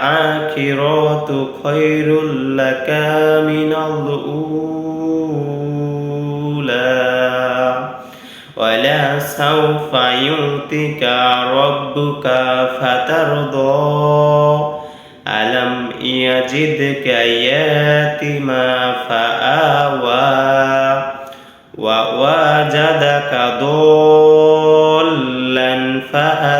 وللعاكرات خير لك من الأولى. ولا سوف يؤتك ربك فترضى. ألم يجدك يتيما فآوى ووجدك ضالا فهدى